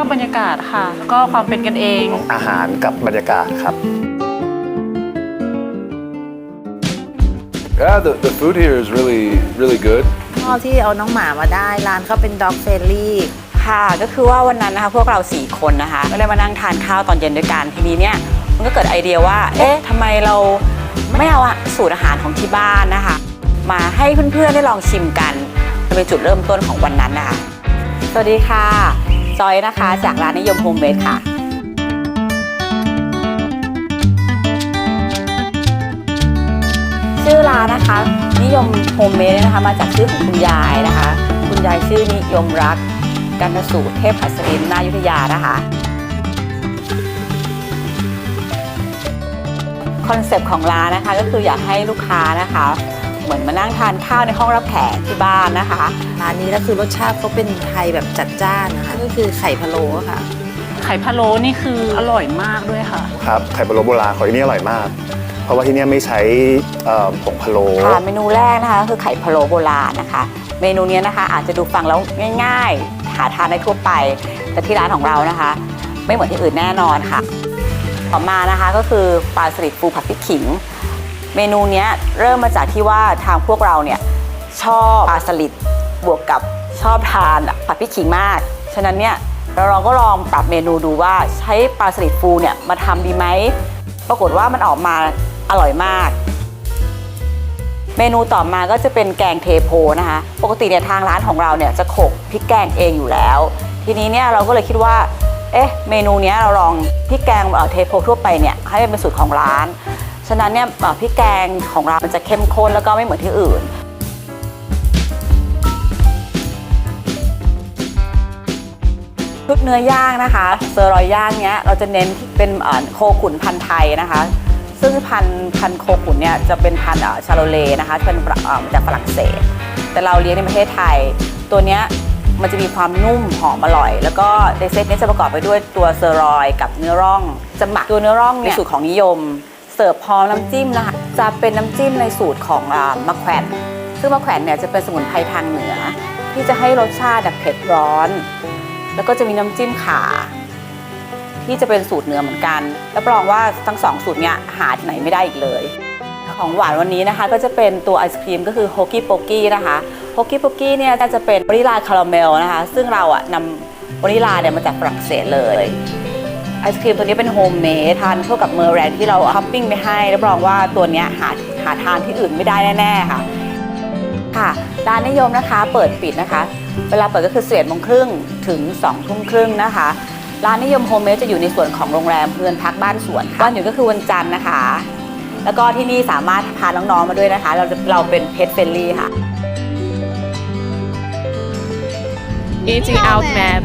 ชอบบรรยากาศค่ะ ก็ความเป็นกันเอง อาหารกับบรรยากาศครับ Yeah, the, the food here is really, really good. ชอบที่เอาน้องหมามาได้ ร้านเขาเป็นด็อกเฟรนลี่ค่ะก็คือว่าวันนั้นนะคะพวกเรา4คนนะคะก็เลยมานั่งทานข้าวตอนเย็นด้วยกันทีนี้เนี่ยมันก็เกิดไอเดียว่า เอ๊ะทำไมเราไม่เอาอะสูตรอาหารของที่บ้านนะคะ มาให้เพื่อนๆได้ลองชิมกันมันเป็นจุดเริ่มต้นของวันนั้นนะคะ สวัสดีค่ะ จอยนะคะ จากร้านนิยมโฮมเมดค่ะชื่อร้านนะคะ นิยมโฮมเมดนะคะ มาจากชื่อของคุณยายนะคะ คุณยายชื่อนิยมรักกันสูตรเทพหัสดินนายุทธยานะคะคอนเซปต์ของร้านนะคะก็คืออยากให้ลูกค้านะคะ เหมือนมานั่งทานข้าวในห้องรับแขกที่บ้านนะคะร้านนี้แล้วคือรสชาติเขาเป็นไทยแบบจัดจ้านนะคะก็คือไข่พะโล้ค่ะ ไข่พะโล้นี่คืออร่อยมากด้วยค่ะ ครับไข่พะโล้โบราณของที่นี่อร่อยมาก เพราะว่าที่เนี่ยไม่ใช้เอ่อผงพะโล้ค่ะเมนูแรกนะคะก็คือไข่พะโล้โบราณนะคะ เมนูเนี้ยนะคะอาจจะดูฟังแล้วง่าย ๆ หาทานได้ทั่วไป แต่ที่ร้านของเรานะคะ ไม่เหมือนที่อื่นแน่นอนค่ะ ต่อมานะคะก็คือปลาสลิดฟูผัดพริกขิง เมนูนี้เริ่มมาจากที่ว่าทางพวกเราเนี่ยชอบปลาสลิดบวกกับชอบทานผัดพริกขิงมาก ฉะนั้นเนี่ยเราลองก็ลองปรับเมนูดูว่าใช้ปลาสลิดฟูเนี่ยมาทำดีไหม ปรากฏว่ามันออกมาอร่อยมาก เมนูต่อมาก็จะเป็นแกงเทโพนะคะ ปกติเนี่ยทางร้านของเราเนี่ยจะโขกพริกแกงเองอยู่แล้ว ทีนี้เนี่ยเราก็เลยคิดว่า เอ๊ะ เมนูเนี้ยเราลองพริกแกงเอ่อเทโพทั่วไปเนี่ยให้มันเป็นสูตรของร้าน ฉะนั้นเนี่ยเอ่อพริกแกงของเรา มันจะเข้มข้นแล้วก็ไม่เหมือนที่อื่น ชุดเนื้อย่างนะคะเซอร์รอยย่างเนี้ยเราจะเน้นที่เป็นโคขุนพันธุ์ไทยนะคะ ซึ่งพันพันโคขุนเนี่ยจะเป็นพันชาโลเลนะคะเป็นจากฝรั่งเศส แต่เราเลี้ยงในประเทศไทย ตัวเนี้ยมันจะมีความนุ่มหอมอร่อย แล้วก็ในเซตเนี้ยจะประกอบไปด้วยตัวเซอร์รอยกับเนื้อร่องจะหมักตัวเนื้อร่องเนี่ยสูตรของนิยม เสิร์ฟพร้อมน้ำจิ้มนะคะจะเป็นน้ำจิ้มในสูตรของอ่ามะแขวนซึ่งมะแขวนเนี่ยจะเป็นสมุนไพรทางเหนือ ที่จะให้รสชาติแบบเผ็ดร้อน แล้วก็จะมีน้ำจิ้มข่าที่จะเป็นสูตรเหนือเหมือนกันรับรองว่าทั้งสองสูตรเนี้ยหาที่ไหนไม่ได้อีกเลย ของหวานวันนี้นะคะ ก็จะเป็นตัวไอศครีมก็คือโฮกี้โปกี้นะคะโฮกี้โปกี้เนี่ยจะเป็นวานิลาคาราเมลนะคะ ซึ่งเราอะนำวานิลาเนี่ยมาจากฝรั่งเศสเลย ไอศครีมตัวนี้เป็นโฮมเมดทานเข้ากับเมอร์แรงที่เราท็อปปิ้งไปให้รับรองว่าตัวนี้หาหาทานที่อื่นไม่ได้แน่ๆค่ะ ค่ะร้านนิยมนะคะเปิดปิดนะคะ เวลาเปิดก็คือ11โมงครึ่งถึง2ทุ่มครึ่งนะคะร้านนิยมโฮมเมดจะอยู่ในส่วนของโรงแรมเรือนพักบ้านสวนวันหยุดก็คือวันจันทร์นะคะ แล้วก็ที่นี่สามารถพาน้องๆมาด้วยนะคะ เราเราเป็นเพ t เฟ n ลี่ค่ะ Eating Out Map